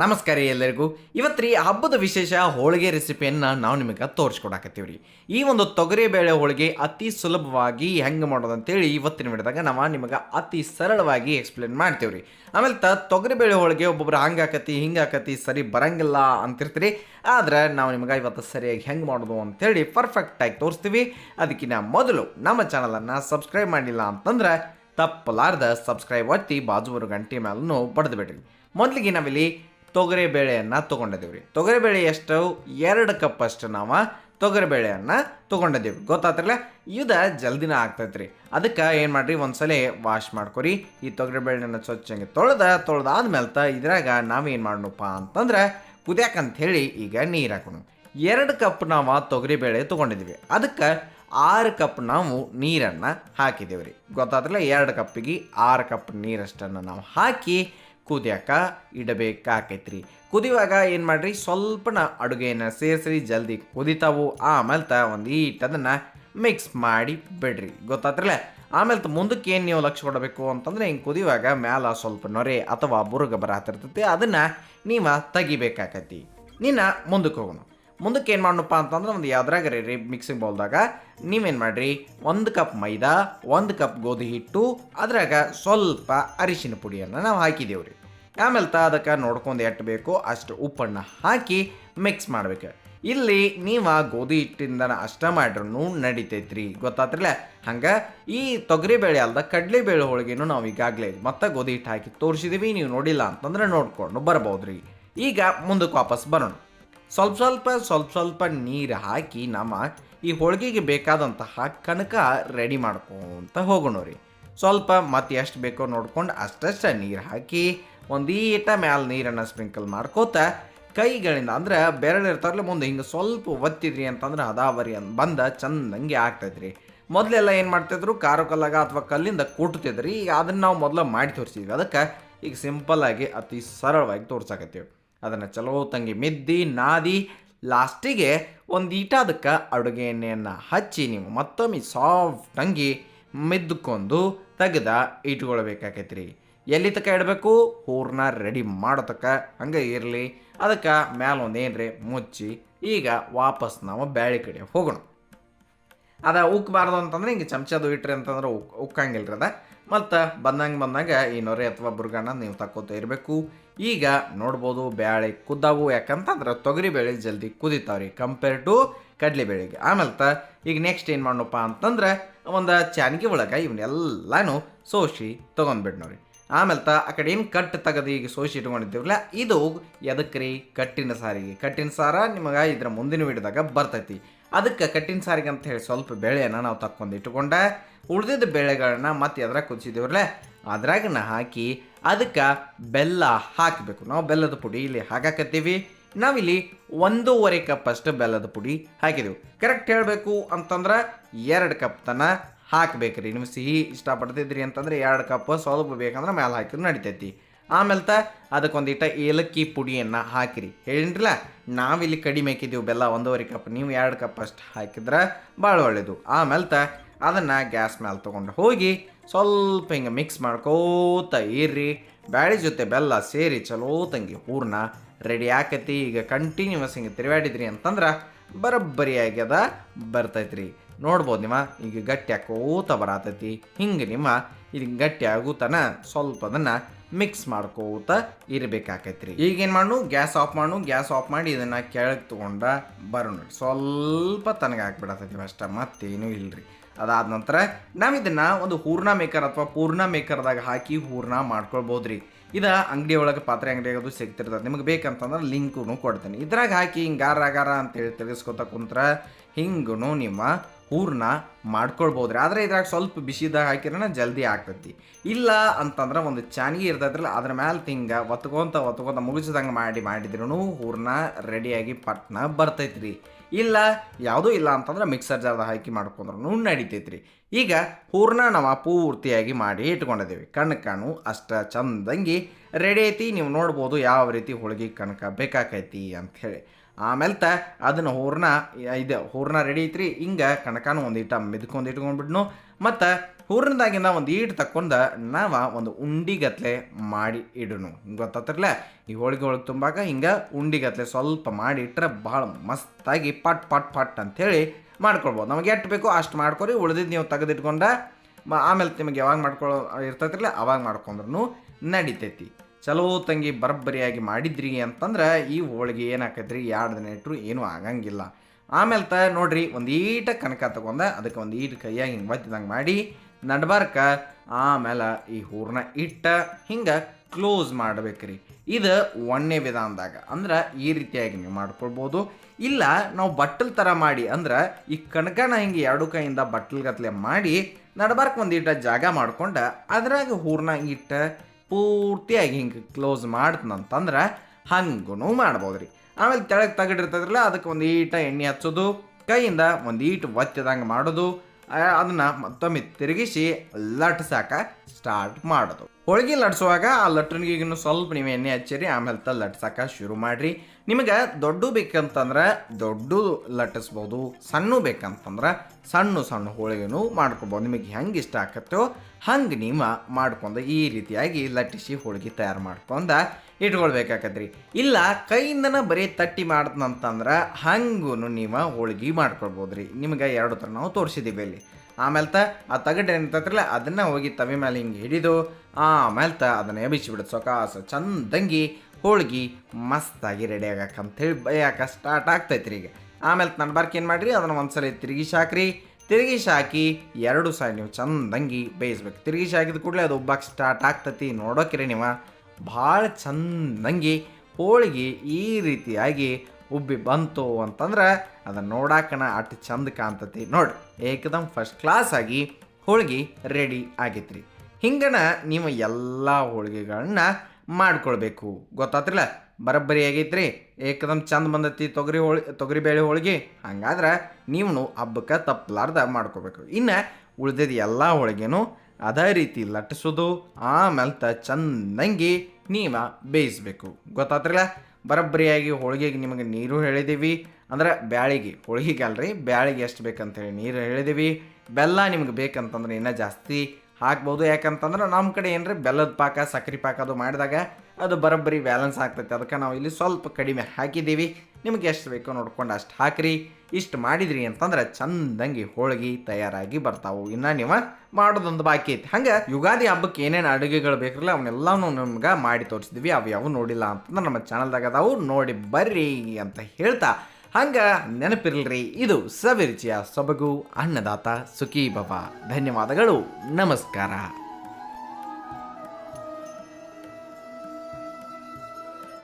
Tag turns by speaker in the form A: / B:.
A: ನಮಸ್ಕಾರ ಎಲ್ಲರಿಗೂ. ಇವತ್ತು ರೀ ಹಬ್ಬದ ವಿಶೇಷ ಹೋಳಿಗೆ ರೆಸಿಪಿಯನ್ನು ನಾವು ನಿಮಗೆ ತೋರಿಸ್ಕೊಡಾಕತ್ತೀವಿ ರೀ ಈ ಒಂದು ತೊಗರಿ ಬೇಳೆ ಹೋಳಿಗೆ ಅತಿ ಸುಲಭವಾಗಿ ಹೆಂಗೆ ಮಾಡೋದು ಅಂತೇಳಿ ಇವತ್ತಿನ ವಿಡಿಯೋದಾಗ ನಾವು ನಿಮಗೆ ಅತಿ ಸರಳವಾಗಿ ಎಕ್ಸ್ಪ್ಲೇನ್ ಮಾಡ್ತೀವಿ ರೀ ಆಮೇಲೆ ತ ತೊಗರಿ ಬೇಳೆ ಹೋಳಿಗೆ ಒಬ್ಬೊಬ್ರು ಹಂಗೆ ಆಕತಿ, ಹಿಂಗೆ ಆಕತಿ, ಸರಿ ಬರಂಗಿಲ್ಲ ಅಂತಿರ್ತೀರಿ. ಆದ್ರೆ ನಾವು ನಿಮಗೆ ಇವತ್ತು ಸರಿಯಾಗಿ ಹೆಂಗೆ ಮಾಡೋದು ಅಂತೇಳಿ ಪರ್ಫೆಕ್ಟಾಗಿ ತೋರಿಸ್ತೀವಿ. ಅದಕ್ಕಿಂತ ಮೊದಲು ನಮ್ಮ ಚಾನಲನ್ನು ಸಬ್ಸ್ಕ್ರೈಬ್ ಮಾಡಿಲ್ಲ ಅಂತಂದ್ರೆ ತಪ್ಪಲಾರ್ದ ಸಬ್ಸ್ಕ್ರೈಬ್ ಒತ್ತಿ ಬಾಜು ಗಂಟೆ ಮೇಲೂ ಬಡ್ದು ಮೊದಲಿಗೆ ನಾವಿಲ್ಲಿ ತೊಗರಿ ಬೇಳೆಯನ್ನು ತೊಗೊಂಡಿದ್ದೀವಿ ರೀ ತೊಗರಿ ಬೇಳೆ ಎಷ್ಟು? ಎರಡು ಕಪ್ ಅಷ್ಟು ನಾವು ತೊಗರಿ ಬೇಳೆಯನ್ನು ತೊಗೊಂಡಿದ್ದೀವಿ ಗೊತ್ತಾತ್ರಲ್ಲ ಇದು ಜಲ್ದಿನ ಆಗ್ತೈತೆ ರೀ ಅದಕ್ಕೆ ಏನು ಮಾಡ್ರಿ? ಒಂದ್ಸಲ ವಾಶ್ ಮಾಡ್ಕೊರಿ. ಈ ತೊಗರಿ ಬೇಳೆನ ಸ್ವಚ್ಛಂಗೆ ತೊಳೆದ ತೊಳೆದಾದ್ಮೇಲೆ ಇದ್ರಾಗ ನಾವೇನು ಮಾಡೋಣಪ್ಪ ಅಂತಂದ್ರೆ ಕುದಿಯಾಕಂಥೇಳಿ ಈಗ ನೀರು ಹಾಕೋಣ. ಎರಡು ಕಪ್ ನಾವು ತೊಗರಿ ಬೇಳೆ ತೊಗೊಂಡಿದ್ದೀವಿ. ಅದಕ್ಕೆ ಆರು ಕಪ್ ನಾವು ನೀರನ್ನು ಹಾಕಿದ್ದೀವಿ ರೀ ಗೊತ್ತಾದ್ರಲ್ಲ ಎರಡು ಕಪ್ಪಿಗೆ ಆರು ಕಪ್ ನೀರಷ್ಟನ್ನು ನಾವು ಹಾಕಿ ಕುದಿಯಾಕ ಇಡಬೇಕಾಕೈತ್ರಿ. ಕುದಿಯುವಾಗ ಏನು ಮಾಡ್ರಿ? ಸ್ವಲ್ಪನ ಅಡುಗೆಯನ್ನು ಸೇರಿಸ್ರಿ ಜಲ್ದಿ ಕುದಿತಾವು. ಆಮೇಲೆ ತ ಒಂದು ಈಟ್ ಅದನ್ನು ಮಿಕ್ಸ್ ಮಾಡಿ ಬಿಡ್ರಿ. ಗೊತ್ತಾತ್ರಲ್ಲ ಆಮೇಲೆ ಮುಂದಕ್ಕೆ ಏನು ನೀವು ಲಕ್ಷ್ಯ ಕೊಡಬೇಕು ಅಂತಂದ್ರೆ ಹಿಂಗೆ ಕುದಿಯುವಾಗ ಮ್ಯಾಲ ಸ್ವಲ್ಪ ನೊರೆ ಅಥವಾ ಬುರುಗ ಬರತ್ತಿರ್ತೈತಿ ಅದನ್ನು ನೀವು ತೆಗಿಬೇಕಾಕೈತಿ. ನಿನ್ನ ಮುಂದಕ್ಕೆ ಹೋಗೋಣ. ಮುಂದಕ್ಕೆ ಏನು ಮಾಡೋಣಪ್ಪ ಅಂತಂದ್ರೆ ಒಂದು ಯಾವ್ದ್ರಾಗ ರೀ ಮಿಕ್ಸಿಂಗ್ ಬೌಲ್ದಾಗ ನೀವೇನು ಮಾಡಿರಿ ಒಂದು ಕಪ್ ಮೈದಾ, ಒಂದು ಕಪ್ ಗೋಧಿ ಹಿಟ್ಟು, ಅದ್ರಾಗ ಸ್ವಲ್ಪ ಅರಿಶಿನ ಪುಡಿಯನ್ನು ನಾವು ಹಾಕಿದ್ದೇವೆ ರೀ ಆಮೇಲೆ ತ ಅದಕ್ಕೆ ನೋಡ್ಕೊಂಡು ಎಟ್ಟು ಬೇಕು ಅಷ್ಟು ಉಪ್ಪನ್ನು ಹಾಕಿ ಮಿಕ್ಸ್ ಮಾಡ್ಬೇಕು. ಇಲ್ಲಿ ನೀವು ಗೋಧಿ ಹಿಟ್ಟಿಂದ ಅಷ್ಟ ಮಾಡ್ರೂ ನಡಿತೈತ್ರಿ. ಗೊತ್ತಾತ್ರಲ್ಲ? ಹಂಗೆ ಈ ತೊಗರಿ ಬೇಳೆ ಅಲ್ದ ಕಡಲೆ ಬೇಳೆ ಹೋಳಿಗೆನೂ ನಾವು ಈಗಾಗಲೇ ಮತ್ತೆ ಗೋಧಿ ಹಿಟ್ಟು ಹಾಕಿ ತೋರಿಸಿದೀವಿ, ನೀವು ನೋಡಿಲ್ಲ ಅಂತಂದ್ರೆ ನೋಡ್ಕೊಂಡು ಬರ್ಬೋದ್ರಿ. ಈಗ ಮುಂದಕ್ಕೆ ವಾಪಸ್ ಬರೋಣ. ಸ್ವಲ್ಪ ಸ್ವಲ್ಪ ಸ್ವಲ್ಪ ಸ್ವಲ್ಪ ನೀರು ಹಾಕಿ ನಮ್ಮ ಈ ಹೋಳಿಗೆಗೆ ಬೇಕಾದಂತಹ ಕಣಕ ರೆಡಿ ಮಾಡ್ಕೊಂತ ಹೋಗೋಣ ರೀ ಸ್ವಲ್ಪ ಮತ್ತೆ ಎಷ್ಟು ಬೇಕೋ ನೋಡ್ಕೊಂಡು ಅಷ್ಟಷ್ಟು ನೀರು ಹಾಕಿ ಒಂದೀಟ ಮ್ಯಾಲ ನೀರನ್ನು ಸ್ಪ್ರಿಂಕಲ್ ಮಾಡ್ಕೋತ ಕೈಗಳಿಂದ ಅಂದ್ರೆ ಬೆರಳು ಇರ್ತಾರಲ್ಲ ಮುಂದೆ ಹಿಂಗೆ ಸ್ವಲ್ಪ ಒತ್ತಿದ್ರಿ ಅಂತಂದ್ರೆ ಅದಾವರಿ ಅಂತ ಬಂದ ಚಂದಂಗೆ ಆಗ್ತೈತ್ರಿ. ಮೊದಲೆಲ್ಲ ಏನು ಮಾಡ್ತಿದ್ರು? ಕಾರು ಕಲ್ಲಾಗ ಅಥವಾ ಕಲ್ಲಿಂದ ಕೂಟ್ತಿದ್ರಿ. ಈಗ ಅದನ್ನು ನಾವು ಮೊದಲು ಮಾಡಿ ತೋರಿಸಿದ್ವಿ. ಅದಕ್ಕೆ ಈಗ ಸಿಂಪಲ್ ಆಗಿ ಅತಿ ಸರಳವಾಗಿ ತೋರ್ಸಕತ್ತೀವಿ. ಅದನ್ನು ಚಲೋ ತಂಗಿ ಮಿದ್ದಿ ನಾದಿ ಲಾಸ್ಟಿಗೆ ಒಂದು ಈಟ ಅದಕ್ಕೆ ಅಡುಗೆ ಎಣ್ಣೆಯನ್ನು ಹಚ್ಚಿ ನೀವು ಮತ್ತೊಮ್ಮೆ ಸಾಫ್ಟ್ ಅಂಗಿ ಮಿದ್ದುಕೊಂಡು ತೆಗೆದ ಇಟ್ಕೊಳ್ಬೇಕಾಕೈತ್ರಿ. ಎಲ್ಲಿ ತಕ ಇಡಬೇಕು? ಹೂರ್ನ ರೆಡಿ ಮಾಡೋತಕ್ಕ ತಕ ಹಂಗೆ ಇರಲಿ. ಅದಕ್ಕೆ ಮ್ಯಾಲೊಂದು ಏನ್ರಿ ಮುಚ್ಚಿ ಈಗ ವಾಪಸ್ ನಾವು ಬ್ಯಾಳಿ ಕಡೆ ಹೋಗೋಣ. ಅದ ಉಕ್ಕಬಾರ್ದು ಅಂತಂದ್ರೆ ಹಿಂಗೆ ಚಮಚದು ಇಟ್ರಿ ಅಂತಂದ್ರೆ ಉಕ್ ಉಕ್ಕಂಗಿಲ್ಲ ರೀ ಅದ. ಮತ್ತು ಬಂದಂಗೆ ಬಂದಾಗ ಈ ನೊರೆ ಅಥವಾ ಬುರ್ಗಣ್ಣ ನೀವು ತಕ್ಕೋತ ಇರಬೇಕು. ಈಗ ನೋಡ್ಬೋದು ಬ್ಯಾಳೆ ಕುದ್ದಾವು, ಯಾಕಂತಂದ್ರೆ ತೊಗರಿ ಬೇಳೆ ಜಲ್ದಿ ಕುದಿತಾವ್ರಿ ಕಂಪೇರ್ ಟು ಕಡ್ಲೆ ಬೇಳೆಗೆ. ಆಮೇಲೆ ತ ಈಗ ನೆಕ್ಸ್ಟ್ ಏನು ಮಾಡೋಣಪ್ಪ ಅಂತಂದ್ರೆ ಒಂದು ಚಾನ್ಗಿ ಒಳಗೆ ಇವನ್ನೆಲ್ಲನೂ ಸೋಸಿ ತೊಗೊಂಡ್ಬಿಡ್ನವ್ರಿ ಆಮೇಲೆ ತ ಆ ಕಡೆ ಏನು ಕಟ್ಟು ತೆಗೆದು ಈಗ ಸೋಸಿ ಇಟ್ಕೊಂಡಿದ್ದೀವಲ್ಲ, ಇದು ಎದಕ್ಕೆ ರೀ ಕಟ್ಟಿನ ಸಾರಿಗೆ. ಕಟ್ಟಿನ ಸಾರ ನಿಮಗೆ ಇದರ ಮುಂದಿನ ವಿಡಿಯೋದಾಗ ಬರ್ತೈತಿ. ಅದಕ್ಕೆ ಕಟ್ಟಿನ ಸಾರಿಗೆ ಅಂತ ಹೇಳಿ ಸ್ವಲ್ಪ ಬೇಳೆಯನ್ನು ನಾವು ತಕ್ಕೊಂಡು ಇಟ್ಕೊಂಡ, ಉಳಿದಿದ್ದ ಬೇಳೆಗಳನ್ನ ಮತ್ತೆ ಎದ್ರಾಗ ಕುದಿಸಿದೇವ್ರಲ್ಲೇ ಅದ್ರಾಗನ ಹಾಕಿ ಅದಕ್ಕೆ ಬೆಲ್ಲ ಹಾಕಬೇಕು. ನಾವು ಬೆಲ್ಲದ ಪುಡಿ ಇಲ್ಲಿ ಹಾಕಾಕತ್ತೀವಿ ನಾವಿಲ್ಲಿ ಒಂದೂವರೆ ಕಪ್ ಅಷ್ಟು ಬೆಲ್ಲದ ಪುಡಿ ಹಾಕಿದೆವು. ಕರೆಕ್ಟ್ ಹೇಳಬೇಕು ಅಂತಂದ್ರೆ ಎರಡು ಕಪ್ ತನ ಹಾಕ್ಬೇಕ್ರಿ. ನೀವು ಸಿಹಿ ಇಷ್ಟಪಡ್ತಿದ್ರಿ ಅಂತಂದ್ರೆ ಎರಡು ಕಪ್ ಸ್ವಲ್ಪ ಬೇಕಂದ್ರೆ ಮೇಲೆ ಹಾಕಿದ್ರು ನಡಿತೈತಿ. ಆಮೇಲೆ ತ ಅದಕ್ಕೊಂದಿಟ್ಟ ಏಲಕ್ಕಿ ಪುಡಿಯನ್ನು ಹಾಕಿರಿ. ಹೇಳಿನ್ರಲ್ಲ, ನಾವಿಲ್ಲಿ ಕಡಿಮೆ ಹಾಕಿದ್ದೀವಿ ಬೆಲ್ಲ, ಒಂದೂವರೆ ಕಪ್, ನೀವು ಎರಡು ಕಪ್ ಅಷ್ಟು ಹಾಕಿದ್ರೆ ಭಾಳ ಒಳ್ಳೆಯದು ಆಮೇಲೆ ತ ಅದನ್ನು ಗ್ಯಾಸ್ ಮೇಲೆ ತೊಗೊಂಡು ಹೋಗಿ ಸ್ವಲ್ಪ ಹಿಂಗೆ ಮಿಕ್ಸ್ ಮಾಡ್ಕೋತ ಇರ್ರಿ. ಬ್ಯಾಳಿ ಜೊತೆ ಬೆಲ್ಲ ಸೇರಿ ಚಲೋ ತಂಗಿ ಹೂರ್ಣ ರೆಡಿ ಆಕತಿ. ಈಗ ಕಂಟಿನ್ಯೂಸ್ ಹಿಂಗೆ ತಿರುಗಾಡಿದ್ರಿ ಅಂತಂದ್ರೆ ಬರೋಬ್ಬರಿಯಾಗಿ ಆಗ್ಯದ ಬರ್ತೈತ್ರಿ. ನೋಡ್ಬೋದು ನಿಮ್ಮ, ಈಗ ಗಟ್ಟಿ ಹಾಕೋತ ಬರತೈತಿ. ಹಿಂಗೆ ನಿಮ್ಮ ಇದು ಗಟ್ಟಿ ಆಗೋತನ ಸ್ವಲ್ಪ ಅದನ್ನು ಮಿಕ್ಸ್ ಮಾಡ್ಕೋತ ಇರಬೇಕಾಕೈತ್ರಿ. ಈಗ ಏನು ಮಾಡು ಗ್ಯಾಸ್ ಆಫ್ ಮಾಡು ಗ್ಯಾಸ್ ಆಫ್ ಮಾಡಿ ಇದನ್ನು ಕೆಳಗೆ ತೊಗೊಂಡ ಬರೋಣ ಸ್ವಲ್ಪ ತನಗೆ ಹಾಕ್ಬಿಡತೈತಿ ಅಷ್ಟ ಮತ್ತೇನು ಇಲ್ರಿ. ಅದಾದ ನಂತರ ನಾವು ಇದನ್ನು ಒಂದು ಹೂರ್ಣ ಮೇಕರ್ ಅಥವಾ ಪೂರ್ಣ ಮೇಕರ್ದಾಗ ಹಾಕಿ ಹೂರ್ಣ ಮಾಡ್ಕೊಳ್ಬೋದ್ರಿ. ಇದು ಅಂಗಡಿ ಒಳಗೆ ಪಾತ್ರೆ ಅಂಗಡಿ ಅದು ಸಿಗ್ತಿರ್ತದೆ ನಿಮಗೆ ಬೇಕಂತಂದ್ರೆ ಲಿಂಕೂ ಕೊಡ್ತೀನಿ. ಇದ್ರಾಗ ಹಾಕಿ ಹಿಂಗೆ ಗಾರ ಗಾರ ಅಂತೇಳಿ ತಿಳಿಸ್ಕೊತ ಕುಂತ್ರ ಹಿಂಗೂ ನಿಮ್ಮ ಹೂರ್ಣ ಮಾಡ್ಕೊಳ್ಬೋದ್ರಿ. ಆದರೆ ಇದ್ರಾಗ ಸ್ವಲ್ಪ ಬಿಸಿದಾಗ ಹಾಕಿರೋಣ ಜಲ್ದಿ ಆಗ್ತೈತಿ. ಇಲ್ಲ ಅಂತಂದ್ರೆ ಒಂದು ಚಾನಿಗೆ ಇರ್ತೈತ್ರಲ್ಲ, ಅದ್ರ ಮ್ಯಾಲೆ ತಿಂಗ ಒತ್ಕೊಂತ ಒತ್ಕೊಂತ ಮುಗಿಸಿದಂಗೆ ಮಾಡಿ ಮಾಡಿದ್ರೂ ಹೂರ್ನ ರೆಡಿಯಾಗಿ ಪಟ್ನ ಬರ್ತೈತ್ರಿ. ಇಲ್ಲ, ಯಾವುದೂ ಇಲ್ಲ ಅಂತಂದ್ರೆ ಮಿಕ್ಸರ್ ಜಾರ್ದ ಹಾಕಿ ಮಾಡ್ಕೊಂಡ್ರು ನಡಿತೈತ್ರಿ. ಈಗ ಹೂರ್ನ ನಾವು ಪೂರ್ತಿಯಾಗಿ ಮಾಡಿ ಇಟ್ಕೊಂಡಿದ್ದೀವಿ ಕಣ್ಣು ಕಾಣು, ಅಷ್ಟ ಚಂದಂಗಿ ರೆಡಿ ಐತಿ. ನೀವು ನೋಡ್ಬೋದು ಯಾವ ರೀತಿ ಹೋಳಿಗೆ ಕಣಕ ಬೇಕಾಕೈತಿ ಅಂತ ಹೇಳಿ. ಆಮೇಲೆ ತ ಅದನ್ನು ಹೂರ್ನ ಇದು ಹೂರ್ನ ರೆಡಿ ಐತ್ರಿ. ಹಿಂಗೆ ಕಣಕಾನು ಒಂದಿಟ ಮೆದ್ಕೊಂಡು ಇಟ್ಕೊಂಡ್ಬಿಟ್ನು. ಮತ್ತು ಹೂರ್ನದಾಗಿಂದ ಒಂದು ಈಟ್ ತಕ್ಕೊಂಡ ನಾವು ಒಂದು ಉಂಡಿಗತ್ಲೆ ಮಾಡಿ ಇಡೋಣ ಗೊತ್ತಾತ್ರಲ್ಲ ಈ ಹೋಳಿಗೆ ಒಳಗೆ ತುಂಬಾಗ ಹಿಂಗೆ ಉಂಡಿಗತ್ಲೆ ಸ್ವಲ್ಪ ಮಾಡಿ ಇಟ್ಟರೆ ಭಾಳ ಮಸ್ತಾಗಿ ಪಟ್ ಪಟ್ ಪಟ್ ಅಂಥೇಳಿ ಮಾಡ್ಕೊಳ್ಬೋದು. ನಮಗೆ ಎಷ್ಟು ಬೇಕೋ ಅಷ್ಟು ಮಾಡ್ಕೊರಿ. ಉಳಿದಿದ್ದು ನೀವು ತೆಗೆದಿಟ್ಕೊಂಡ ಆಮೇಲೆ ನಿಮಗೆ ಯಾವಾಗ ಮಾಡ್ಕೊಳ್ಳೋ ಇರ್ತೈತಿರಲ್ಲ ಅವಾಗ ಮಾಡ್ಕೊಂಡ್ರು ನಡಿತೈತಿ. ಚಲೋ ತಂಗಿ ಬರಬ್ಬರಿಯಾಗಿ ಮಾಡಿದ್ರಿ ಅಂತಂದ್ರೆ ಈ ಹೋಳಿಗೆ ಏನಾಕೈತ್ರಿ ಎರಡು ದಿನ ಇಟ್ಟರು ಏನೂ ಆಗಂಗಿಲ್ಲ. ಆಮೇಲೆ ತ ನೋಡ್ರಿ, ಒಂದು ಈಟ ಕನಕ ತಗೊಂಡ ಅದಕ್ಕೆ ಒಂದು ಈಟ ಕೈಯಾಗಿ ಹಿಂಗೆ ಬತ್ತಿದಂಗೆ ಮಾಡಿ, ನಡ್ಬಾರ್ಕ, ಆಮೇಲೆ ಈ ಹೂರ್ನ ಇಟ್ಟ ಹಿಂಗೆ ಕ್ಲೋಸ್ ಮಾಡ್ಬೇಕ್ರಿ. ಇದು ಒಣ್ಣೆ ವಿಧಾನದಾಗ, ಅಂದ್ರೆ ಈ ರೀತಿಯಾಗಿ ನೀವು ಮಾಡ್ಕೊಳ್ಬೋದು. ಇಲ್ಲ, ನಾವು ಬಟ್ಟಲ್ ಥರ ಮಾಡಿ, ಅಂದ್ರೆ ಈ ಕಣಕನ ಹಿಂಗೆ ಎರಡು ಕೈಯಿಂದ ಬಟ್ಟಲ್ಗತ್ಲೆ ಮಾಡಿ, ನಡ್ಬಾರ್ಕ ಒಂದು ಜಾಗ ಮಾಡ್ಕೊಂಡು, ಅದ್ರಾಗ ಹೂರ್ನ ಇಟ್ಟ ಪೂರ್ತಿಯಾಗಿ ಹಿಂಗೆ ಕ್ಲೋಸ್ ಮಾಡ್ತನಂತಂದ್ರೆ ಹಂಗೂ ಮಾಡ್ಬೋದ್ರಿ. ಆಮೇಲೆ ತೆಳಗೆ ತಗಡಿರ್ತದ್ರಲ್ಲ ಅದಕ್ಕೆ ಒಂದು ಈಟ ಎಣ್ಣೆ ಹಚ್ಚೋದು, ಕೈಯಿಂದ ಒಂದು ಈಟು ಒತ್ತಿದಂಗೆ ಮಾಡೋದು ಅದನ್ನು ಅದನ್ನ ಮತ್ತೊಮ್ಮೆ ತಿರುಗಿಸಿ ಲಟ್ಸಾಕ ಸ್ಟಾರ್ಟ್ ಮಾಡೋದು. ಹೋಳಿಗೆ ಲಟ್ಸುವಾಗ ಆ ಲಟ್ಟಣಿಗೆಗೂ ಸ್ವಲ್ಪ ನೀವು ಎಣ್ಣೆ ಹಚ್ಚಿರಿ, ಆಮೇಲೆ ತ ಲಟ್ಸಾಕ ಶುರು ಮಾಡಿರಿ. ನಿಮಗೆ ದೊಡ್ಡ ಬೇಕಂತಂದ್ರೆ ದೊಡ್ಡ ಲಟ್ಟಿಸ್ಬೋದು, ಸಣ್ಣ ಬೇಕಂತಂದ್ರೆ ಸಣ್ಣ ಸಣ್ಣ ಹೋಳಿಗೆನೂ ಮಾಡ್ಕೊಬೋದು. ನಿಮಗೆ ಹೆಂಗೆ ಇಷ್ಟ ಆಕತ್ತೋ ಹಂಗೆ ನೀವು ಮಾಡ್ಕೊಂಡು ಈ ರೀತಿಯಾಗಿ ಲಟ್ಟಿಸಿ ಹೋಳಿಗೆ ತಯಾರು ಮಾಡ್ಕೊಂಡು ಇಟ್ಕೊಳ್ಬೇಕಾಗತ್ರಿ ಇಲ್ಲ ಕೈಯಿಂದನ ಬರೀ ತಟ್ಟಿ ಮಾಡ್ತನಂತಂದ್ರೆ ಹಂಗೂ ನೀವು ಹೋಳಿಗೆ ಮಾಡ್ಕೊಳ್ಬೋದ್ರಿ. ನಿಮಗೆ ಎರಡು ಥರ ನಾವು ತೋರಿಸಿದ್ದೀವಿ ಇಲ್ಲಿ. ಆಮೇಲೆ ತ ಆ ತಗಡು ಏನಿರ್ತೈತ್ರಲ್ಲ, ಅದನ್ನ ಹೋಗಿ ತವಿ ಮೇಲೆ ಹಿಂಗೆ ಹಿಡಿದು, ಆಮೇಲೆ ತ ಅದನ್ನ ಎಬಿಸಿಬಿಡೋದು ಸೊಕಾಸ ಚಂದಂಗಿ ಹೋಳ್ಗಿ ಮಸ್ತಾಗಿ ರೆಡಿ ಆಗಕ್ಕೆ ಅಂತೇಳಿ ಬೈಯಾಕ ಸ್ಟಾರ್ಟ್ ಆಗ್ತೈತ್ರಿ ಈಗ. ಆಮೇಲೆ ನಡ್ಬಾರ್ಕ್ ಏನು ಮಾಡ್ರಿ, ಅದನ್ನ ಒಂದ್ಸಲ ತಿರುಗಿ ಹಾಕ್ರಿ ತಿರುಗಿ ಹಾಕಿ ಎರಡು ಸಾರಿ ನೀವು ಚಂದಂಗಿ ಬೇಯಿಸ್ಬೇಕು. ತಿರುಗಿಸಿ ಹಾಕಿದ ಕೂಡಲೇ ಅದು ಉಬ್ಬಕ್ಕೆ ಸ್ಟಾರ್ಟ್ ಆಗ್ತೈತಿ. ನೋಡೋಕಿರಿ ನೀವು. ಭಾಳ ಚಂದಂಗಿ ಹೋಳಿಗೆ ಈ ರೀತಿಯಾಗಿ ಉಬ್ಬಿ ಬಂತು ಅಂತಂದ್ರೆ ಅದನ್ನ ನೋಡಾಕನ ಅಟ್ ಚಂದ ಕಾಣ್ತತಿ ನೋಡಿ. ಏಕದಮ್ ಫಸ್ಟ್ ಕ್ಲಾಸ್ ಆಗಿ ಹೋಳಿಗೆ ರೆಡಿ ಆಗೈತ್ರಿ. ಹಿಂಗನ ನೀವು ಎಲ್ಲ ಹೋಳಿಗೆಗಳನ್ನ ಮಾಡ್ಕೊಳ್ಬೇಕು. ಗೊತ್ತಾತ್ರಲ್ಲ? ಬರಬ್ಬರಿ ಆಗೈತ್ರಿ? ಏಕದಮ್ ಚಂದ ಬಂದತಿ ತೊಗರಿ ಹೋಳಿ ತೊಗರಿಬೇಳೆ ಹೋಳಿಗೆ. ಹಂಗಾದ್ರೆ ನೀವು ಹಬ್ಬಕ್ಕೆ ತಪ್ಪಲಾರ್ದ ಮಾಡ್ಕೋಬೇಕು. ಇನ್ನು ಉಳಿದಿದ್ದ ಎಲ್ಲ ಹೋಳಿಗೆನೂ ಅದೇ ರೀತಿ ಲಟ್ಟಿಸೋದು, ಆಮೇಲೆ ತ ಚಂದಂಗಿ ನೀವ ಬೇಯಿಸ್ಬೇಕು. ಗೊತ್ತಾತ್ರಲ್ಲ? ಬರಬ್ಬರಿಯಾಗಿ ಹೋಳಿಗೆಗೆ ನಿಮಗೆ ನೀರು ಹೇಳಿದ್ದೀವಿ ಅಂದ್ರೆ ಬ್ಯಾಳಿಗೆ, ಹೋಳಿಗೆಗೆ ಅಲ್ರಿ, ಬ್ಯಾಳಿಗೆ ಎಷ್ಟು ಬೇಕಂತೇಳಿ ನೀರು ಹೇಳಿದ್ದೀವಿ ಬೆಲ್ಲ ನಿಮ್ಗೆ ಬೇಕಂತಂದ್ರೆ ಇನ್ನೂ ಜಾಸ್ತಿ ಹಾಕ್ಬೋದು. ಯಾಕಂತಂದ್ರೆ ನಮ್ಮ ಕಡೆ ಏನರ, ಬೆಲ್ಲದ ಪಾಕ ಸಕ್ಕರೆ ಪಾಕ ಅದು ಮಾಡಿದಾಗ ಅದು ಬರೋಬ್ಬರಿ ಬ್ಯಾಲೆನ್ಸ್ ಆಗ್ತೈತೆ. ಅದಕ್ಕೆ ನಾವು ಇಲ್ಲಿ ಸ್ವಲ್ಪ ಕಡಿಮೆ ಹಾಕಿದ್ದೀವಿ ನಿಮ್ಗೆ ಎಷ್ಟು ಬೇಕೋ ನೋಡ್ಕೊಂಡು ಅಷ್ಟು ಹಾಕ್ರಿ. ಇಷ್ಟು ಮಾಡಿದ್ರಿ ಅಂತಂದ್ರೆ ಚಂದಂಗಿ ಹೋಳಿಗೆ ತಯಾರಾಗಿ ಬರ್ತಾವು. ಇನ್ನು ನೀವು ಮಾಡೋದೊಂದು ಬಾಕಿ ಐತಿ. ಹಂಗೆ ಯುಗಾದಿ ಹಬ್ಬಕ್ಕೆ ಏನೇನು ಅಡುಗೆಗಳು ಬೇಕಿರಲ್ಲ, ಅವನ್ನೆಲ್ಲನೂ ನಿಮ್ಗೆ ಮಾಡಿ ತೋರಿಸಿದ್ವಿ. ಅವು ಯಾವ ನೋಡಿಲ್ಲ ಅಂತಂದ್ರೆ ನಮ್ಮ ಚಾನಲ್ದಾಗ ಅದಾವು. ನೋಡಿ ಬರ್ರಿ ಅಂತ ಹೇಳ್ತಾ. ಹಂಗ ನೆನಪಿರಲ್ರಿ. ಇದು ಸವಿರುಚಿಯ ಸೊಬಗು ಅನ್ನದಾತ ಸುಖಿ ಬಾಬಾ ಧನ್ಯವಾದಗಳು. ನಮಸ್ಕಾರ.